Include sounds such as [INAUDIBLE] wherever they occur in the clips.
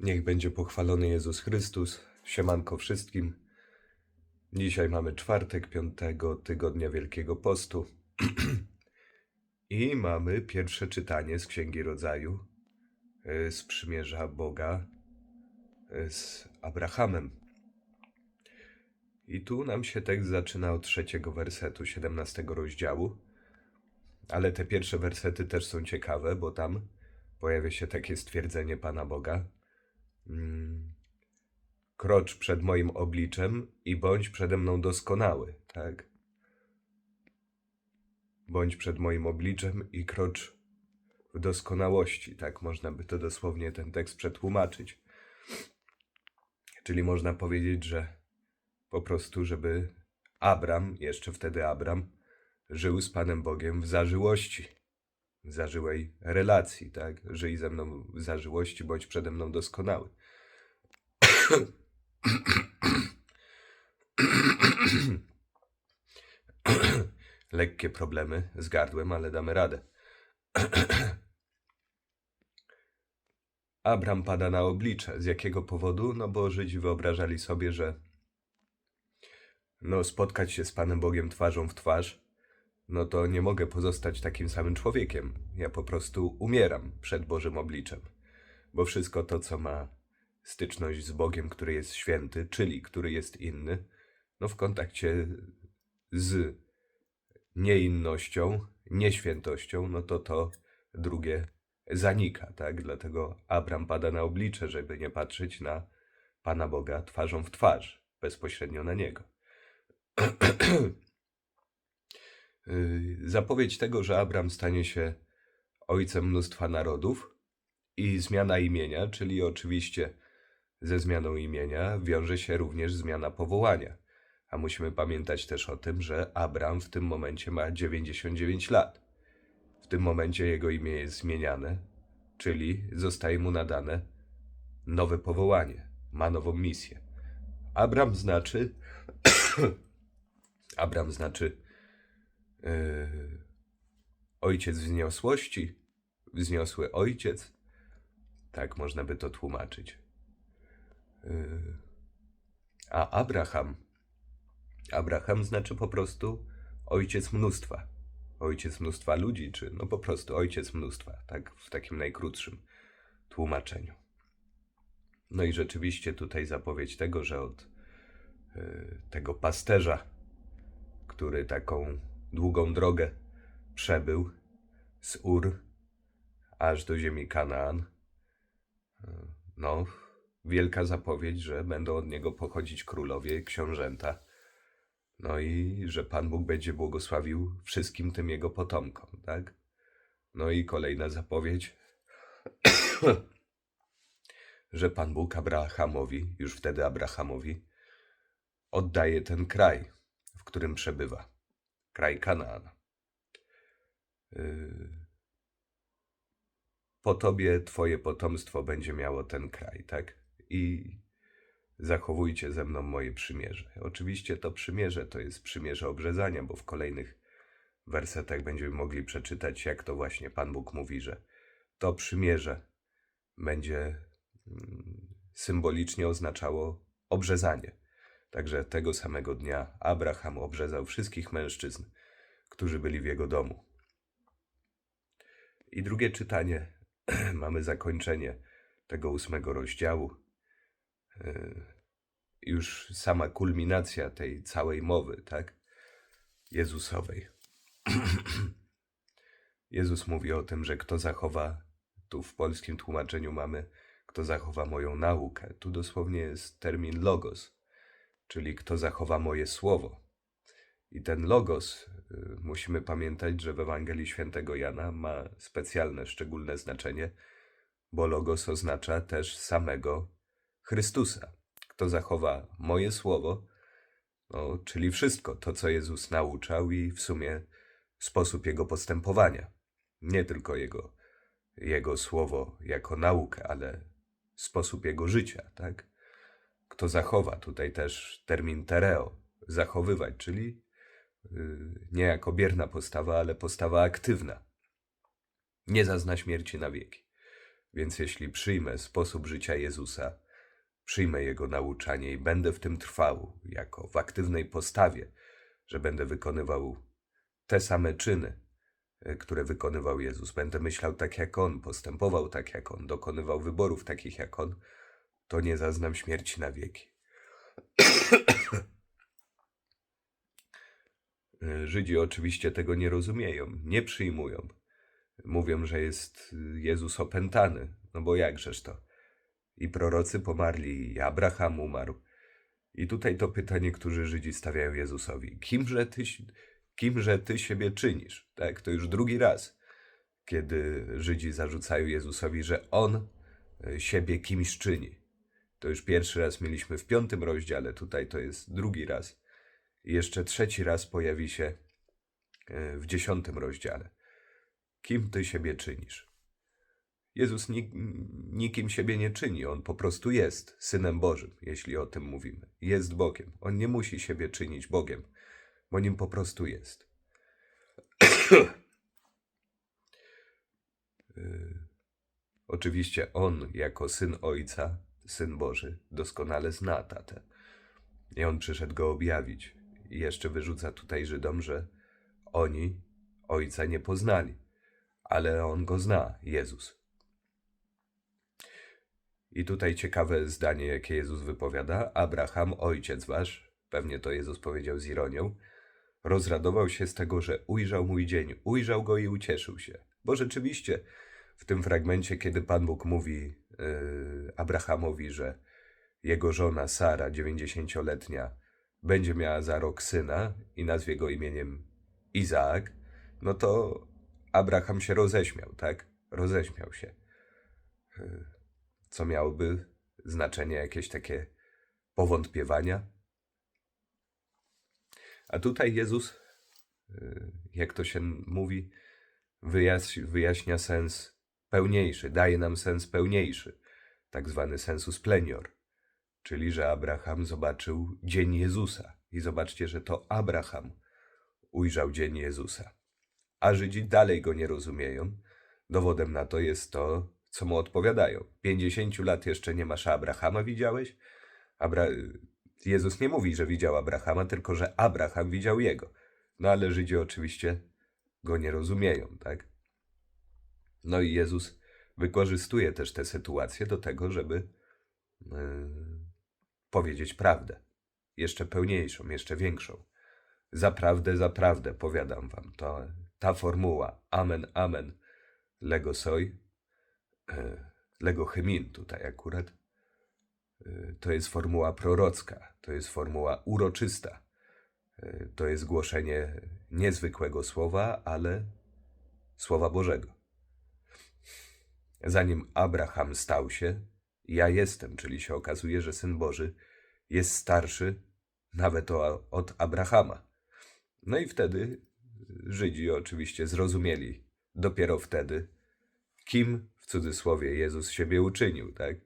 Niech będzie pochwalony Jezus Chrystus. Siemanko wszystkim. Dzisiaj mamy czwartek, piątego tygodnia Wielkiego Postu. [CLEARS THROAT] I mamy pierwsze czytanie z Księgi Rodzaju, y, z przymierza Boga y, z Abrahamem. I tu nam się tekst zaczyna od trzeciego wersetu, 17 rozdziału. Ale te pierwsze wersety też są ciekawe, bo tam pojawia się takie stwierdzenie Pana Boga. Mm, Krocz przed moim obliczem i bądź przede mną doskonały, tak? Bądź przed moim obliczem i krocz w doskonałości, tak można by to dosłownie ten tekst przetłumaczyć. Czyli można powiedzieć, że po prostu, żeby Abram, jeszcze wtedy Abram, żył z Panem Bogiem w zażyłości, w zażyłej relacji, tak? Żyj ze mną w zażyłości, bądź przede mną doskonały. [COUGHS] Lekkie problemy z gardłem, ale damy radę. [COUGHS] Abram pada na oblicze. Z jakiego powodu? No bo Żydzi wyobrażali sobie, że no spotkać się z Panem Bogiem twarzą w twarz, no to nie mogę pozostać takim samym człowiekiem. Ja po prostu umieram przed Bożym obliczem. Bo wszystko to, co ma styczność z Bogiem, który jest święty, czyli który jest inny, no w kontakcie z nieinnością, nieświętością, no to to drugie zanika, tak? Dlatego Abram pada na oblicze, żeby nie patrzeć na Pana Boga twarzą w twarz, bezpośrednio na Niego. [CLEARS THROAT] Zapowiedź tego, że Abram stanie się ojcem mnóstwa narodów i zmiana imienia, czyli oczywiście ze zmianą imienia wiąże się również zmiana powołania. A musimy pamiętać też o tym, że Abram w tym momencie ma 99 lat. W tym momencie jego imię jest zmieniane, czyli zostaje mu nadane nowe powołanie, ma nową misję. Abram znaczy. [COUGHS] Abram znaczy yy, ojciec wzniosłości, wzniosły ojciec. Tak można by to tłumaczyć. Yy, A Abraham, Abraham znaczy po prostu ojciec mnóstwa. Ojciec mnóstwa ludzi, czy no po prostu ojciec mnóstwa, tak w takim najkrótszym tłumaczeniu. No i rzeczywiście tutaj zapowiedź tego, że od yy, tego pasterza, który taką długą drogę przebył z Ur aż do ziemi Kanaan, yy, no wielka zapowiedź, że będą od niego pochodzić królowie, książęta. No i że Pan Bóg będzie błogosławił wszystkim tym jego potomkom, tak? No i kolejna zapowiedź, [COUGHS] że Pan Bóg Abrahamowi, już wtedy Abrahamowi, oddaje ten kraj, w którym przebywa. Kraj Kanaan. Yy, po tobie twoje potomstwo będzie miało ten kraj, tak? I zachowujcie ze mną moje przymierze. Oczywiście to przymierze to jest przymierze obrzezania, bo w kolejnych wersetach będziemy mogli przeczytać, jak to właśnie Pan Bóg mówi, że to przymierze będzie mm, symbolicznie oznaczało obrzezanie. Także tego samego dnia Abraham obrzezał wszystkich mężczyzn, którzy byli w jego domu. I drugie czytanie, [CLEARS THROAT] mamy zakończenie tego ósmego rozdziału. Yy, Już sama kulminacja tej całej mowy, tak? Jezusowej. [CLEARS THROAT] Jezus mówi o tym, że kto zachowa, tu w polskim tłumaczeniu mamy, kto zachowa moją naukę. Tu dosłownie jest termin logos, czyli kto zachowa moje słowo. I ten logos, y, musimy pamiętać, że w Ewangelii Świętego Jana ma specjalne, szczególne znaczenie, bo logos oznacza też samego Chrystusa. Kto zachowa moje słowo, no, czyli wszystko to, co Jezus nauczał i w sumie sposób jego postępowania. Nie tylko jego, jego słowo jako naukę, ale sposób jego życia, tak? Kto zachowa, tutaj też termin tereo, zachowywać, czyli yy, nie jako bierna postawa, ale postawa aktywna. Nie zazna śmierci na wieki. Więc jeśli przyjmę sposób życia Jezusa, przyjmę Jego nauczanie i będę w tym trwał, jako w aktywnej postawie, że będę wykonywał te same czyny, e, które wykonywał Jezus, będę myślał tak jak On, postępował tak jak On, dokonywał wyborów takich jak On, to nie zaznam śmierci na wieki. E, Żydzi oczywiście tego nie rozumieją, nie przyjmują. Mówią, że jest Jezus opętany, no bo jakżeż to? I prorocy pomarli, i Abraham umarł. I tutaj to pytanie, którzy Żydzi stawiają Jezusowi. Kimże ty, kimże ty siebie czynisz? Tak, to już drugi raz, kiedy Żydzi zarzucają Jezusowi, że On y, siebie kimś czyni. To już pierwszy raz mieliśmy w piątym rozdziale, tutaj to jest drugi raz. I jeszcze trzeci raz pojawi się y, w dziesiątym rozdziale. Kim ty siebie czynisz? Jezus nik, nikim siebie nie czyni, on po prostu jest synem Bożym, jeśli o tym mówimy. Jest Bogiem. On nie musi siebie czynić Bogiem, bo nim po prostu jest. [CLEARS THROAT] Y, Oczywiście on, jako syn Ojca, syn Boży, doskonale zna tatę. I on przyszedł go objawić. I jeszcze wyrzuca tutaj Żydom, że oni Ojca nie poznali, ale on go zna, Jezus. I tutaj ciekawe zdanie, jakie Jezus wypowiada. Abraham, ojciec wasz, pewnie to Jezus powiedział z ironią, rozradował się z tego, że ujrzał mój dzień, ujrzał go i ucieszył się. Bo rzeczywiście w tym fragmencie, kiedy Pan Bóg mówi yy, Abrahamowi, że jego żona Sara, 90-letnia, będzie miała za rok syna i nazwie go imieniem Izaak, no to Abraham się roześmiał, tak? Roześmiał się. Yy, Co miałoby znaczenie jakieś takie powątpiewania. A tutaj Jezus, yy, jak to się mówi, wyjaś, wyjaśnia sens pełniejszy, daje nam sens pełniejszy, tak zwany sensus plenior, czyli że Abraham zobaczył dzień Jezusa. I zobaczcie, że to Abraham ujrzał dzień Jezusa. A Żydzi dalej go nie rozumieją. Dowodem na to jest to, co mu odpowiadają. 50 lat jeszcze nie masz, a Abrahama widziałeś? Abra... Jezus nie mówi, że widział Abrahama, tylko że Abraham widział jego. No ale Żydzi oczywiście go nie rozumieją, tak? No i Jezus wykorzystuje też tę sytuację do tego, żeby yy, powiedzieć prawdę. Jeszcze pełniejszą, jeszcze większą. Zaprawdę, zaprawdę, powiadam wam, to ta formuła amen, amen, lego soj, e, lego hymin tutaj akurat, e, to jest formuła prorocka, to jest formuła uroczysta. E, To jest głoszenie niezwykłego słowa, ale słowa Bożego. Zanim Abraham stał się, ja jestem, czyli się okazuje, że syn Boży jest starszy nawet od Abrahama. No i wtedy Żydzi oczywiście zrozumieli dopiero wtedy, kim w cudzysłowie Jezus siebie uczynił, tak?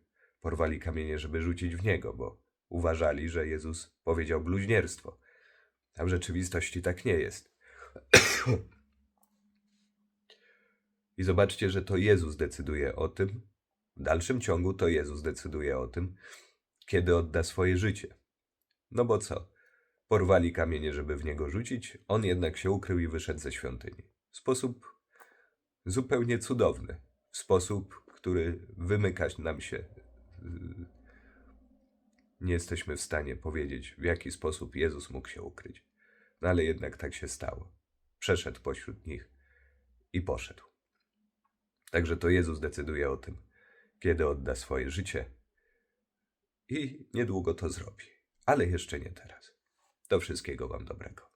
Porwali kamienie, żeby rzucić w niego, bo uważali, że Jezus powiedział bluźnierstwo. A w rzeczywistości tak nie jest. [CLEARS THROAT] I zobaczcie, że to Jezus decyduje o tym, w dalszym ciągu to Jezus decyduje o tym, kiedy odda swoje życie. No bo co? Porwali kamienie, żeby w niego rzucić, on jednak się ukrył i wyszedł ze świątyni. W sposób zupełnie cudowny. Sposób, który wymykać nam się. yy, Nie jesteśmy w stanie powiedzieć, w jaki sposób Jezus mógł się ukryć. No ale jednak tak się stało. Przeszedł pośród nich i poszedł. Także to Jezus decyduje o tym, kiedy odda swoje życie. I niedługo to zrobi. Ale jeszcze nie teraz. Do wszystkiego Wam dobrego.